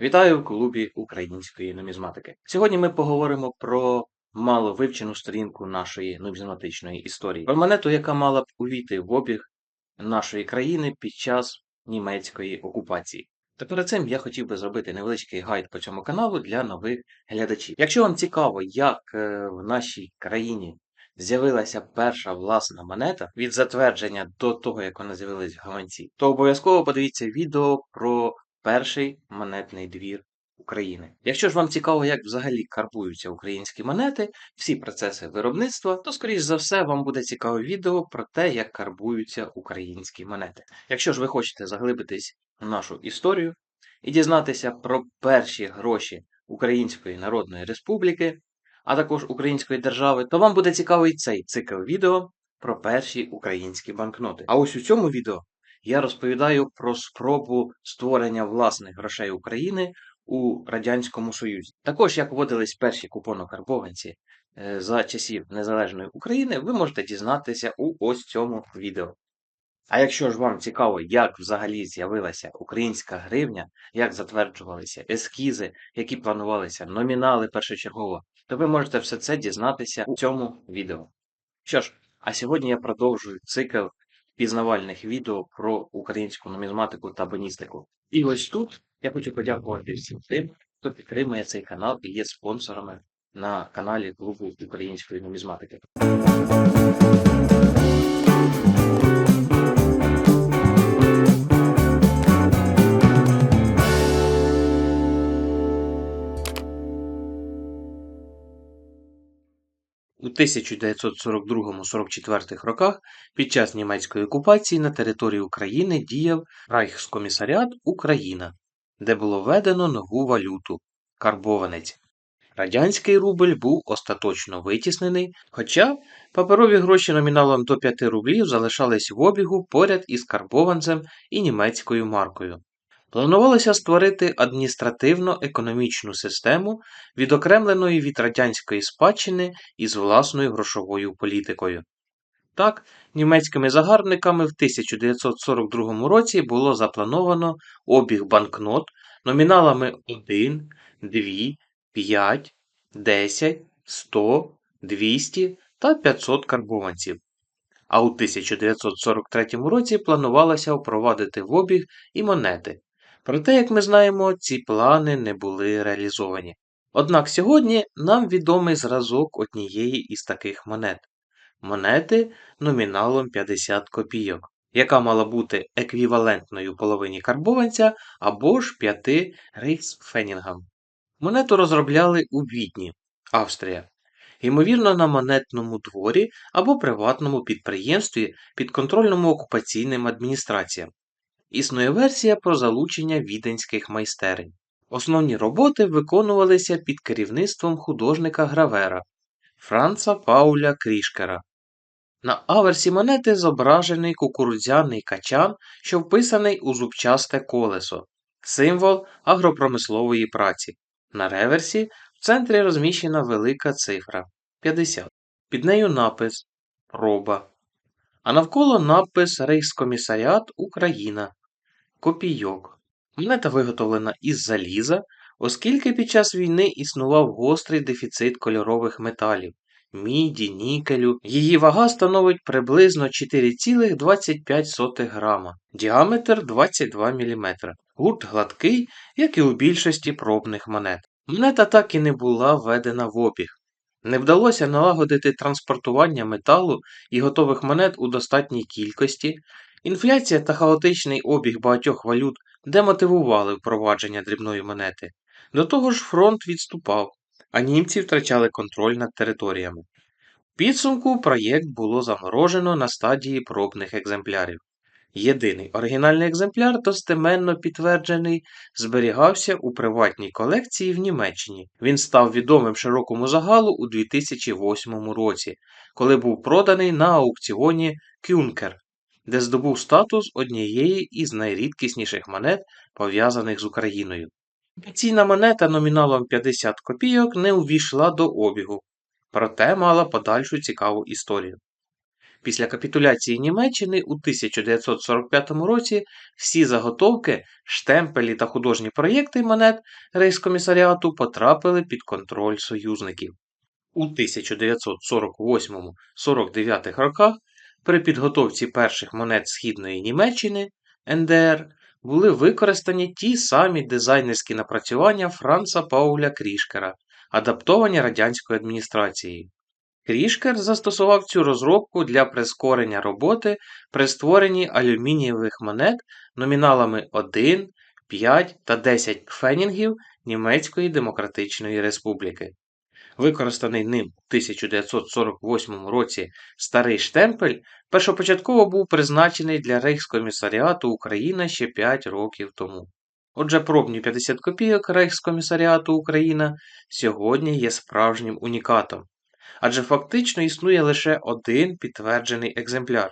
Вітаю в клубі української нумізматики. Сьогодні ми поговоримо про мало вивчену сторінку нашої нумізматичної історії, про монету, яка мала б увійти в обіг нашої країни під час німецької окупації. Та перед цим я хотів би зробити невеличкий гайд по цьому каналу для нових глядачів. Якщо вам цікаво, як е, в нашій країні з'явилася перша власна монета від затвердження до того, як вона з'явилась в гаманці, то обов'язково подивіться відео про перший монетний двір України. Якщо ж вам цікаво, як взагалі карбуються українські монети, всі процеси виробництва, то, скоріш за все, вам буде цікаве відео про те, як карбуються українські монети. Якщо ж ви хочете заглибитись в нашу історію і дізнатися про перші гроші Української Народної Республіки, а також Української держави, то вам буде цікавий цей цикл відео про перші українські банкноти. А ось у цьому відео я розповідаю про спробу створення власних грошей України у Радянському Союзі. Також, як вводились перші купонокарбованці е, за часів Незалежної України, ви можете дізнатися у ось цьому відео. А якщо ж вам цікаво, як взагалі з'явилася українська гривня, як затверджувалися ескізи, які планувалися номінали першочергово, то ви можете все це дізнатися у цьому відео. Що ж, а сьогодні я продовжую цикл пізнавальних відео про українську нумізматику та боністику. І ось тут я хочу подякувати всім тим, хто підтримує цей канал і є спонсорами на каналі Клубу української нумізматики. 1942-44 роках під час німецької окупації на території України діяв Райхскомісаріат Україна, де було введено нову валюту карбованець. Радянський рубль був остаточно витіснений, хоча паперові гроші номіналом до 5 рублів залишались в обігу поряд із карбованцем і німецькою маркою. Планувалося створити адміністративно-економічну систему, відокремленої від радянської спадщини із власною грошовою політикою. Так, німецькими загарбниками в 1942 році було заплановано обіг банкнот номіналами 1, 2, 5, 10, 100, 200 та 500 карбованців. А у 1943 році планувалося впровадити в обіг і монети. Проте, як ми знаємо, ці плани не були реалізовані. Однак сьогодні нам відомий зразок однієї із таких монет монети номіналом 50 копійок, яка мала бути еквівалентною половині карбованця або ж 5 рейхсфенінгам. Монету розробляли у Відні, Австрія, ймовірно, на монетному дворі або приватному підприємстві підконтрольному окупаційним адміністраціям. Існує версія про залучення віденських майстерень. Основні роботи виконувалися під керівництвом художника-гравера Франца Пауля Крішкера. На аверсі монети зображений кукурудзяний качан, що вписаний у зубчасте колесо, символ агропромислової праці. На реверсі в центрі розміщена велика цифра 50. Під нею напис Проба. А навколо напис Рейхскомісаріат Україна. Копійок. Монета виготовлена із заліза, оскільки під час війни існував гострий дефіцит кольорових металів міді, нікелю. Її вага становить приблизно 4,25 грама, діаметр 22 мм. Гурт гладкий, як і у більшості пробних монет. Монета так і не була введена в обіг. Не вдалося налагодити транспортування металу і готових монет у достатній кількості, Інфляція та хаотичний обіг багатьох валют демотивували впровадження дрібної монети. До того ж, фронт відступав, а німці втрачали контроль над територіями. Підсумку проєкт було заморожено на стадії пробних екземплярів. Єдиний оригінальний екземпляр, достеменно підтверджений, зберігався у приватній колекції в Німеччині. Він став відомим широкому загалу у 2008 році, коли був проданий на аукціоні Кюнкер де здобув статус однієї із найрідкісніших монет, пов'язаних з Україною. Офіційна монета номіналом 50 копійок не увійшла до обігу, проте мала подальшу цікаву історію. Після капітуляції Німеччини у 1945 році всі заготовки, штемпелі та художні проєкти монет рейхскомісаріату потрапили під контроль союзників. У 1948-49 роках при підготовці перших монет Східної Німеччини НДР були використані ті самі дизайнерські напрацювання Франца Пауля Крішкера, адаптовані радянською адміністрацією. Крішкер застосував цю розробку для прискорення роботи при створенні алюмінієвих монет номіналами 1, 5 та 10 фенінгів Німецької Демократичної Республіки. Використаний ним у 1948 році старий штемпель першопочатково був призначений для Рейхскомісаріату Україна ще 5 років тому. Отже, пробні 50 копійок Рейхскомісаріату Україна сьогодні є справжнім унікатом, адже фактично існує лише один підтверджений екземпляр.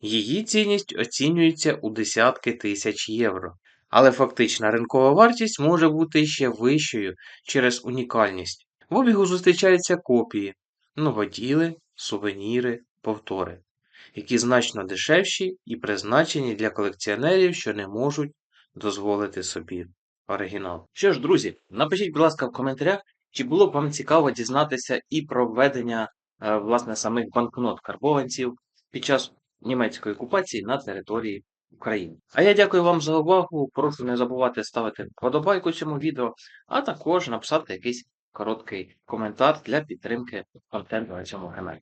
Її цінність оцінюється у десятки тисяч євро, але фактична ринкова вартість може бути ще вищою через унікальність. В обігу зустрічаються копії, новоділи, сувеніри, повтори, які значно дешевші і призначені для колекціонерів, що не можуть дозволити собі оригінал. Що ж, друзі, напишіть, будь ласка, в коментарях, чи було б вам цікаво дізнатися і про введення е, власне самих банкнот карбованців під час німецької окупації на території України. А я дякую вам за увагу. Прошу не забувати ставити вподобайку цьому відео, а також написати якийсь короткий коментар для підтримки контенту на цьому каналі.